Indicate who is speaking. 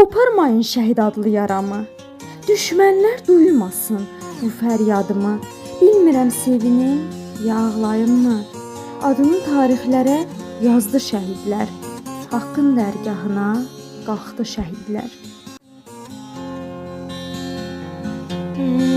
Speaker 1: Qoparmayın şəhid adlı yaramı. Düşmənlər duymasın bu fəryadımı. Bilmirəm sevinim, ya ağlayımmı? Adını tarixlərə yazdı şəhidlər. Haqqın dərgahına qalxdı şəhidlər.
Speaker 2: Mm-hmm.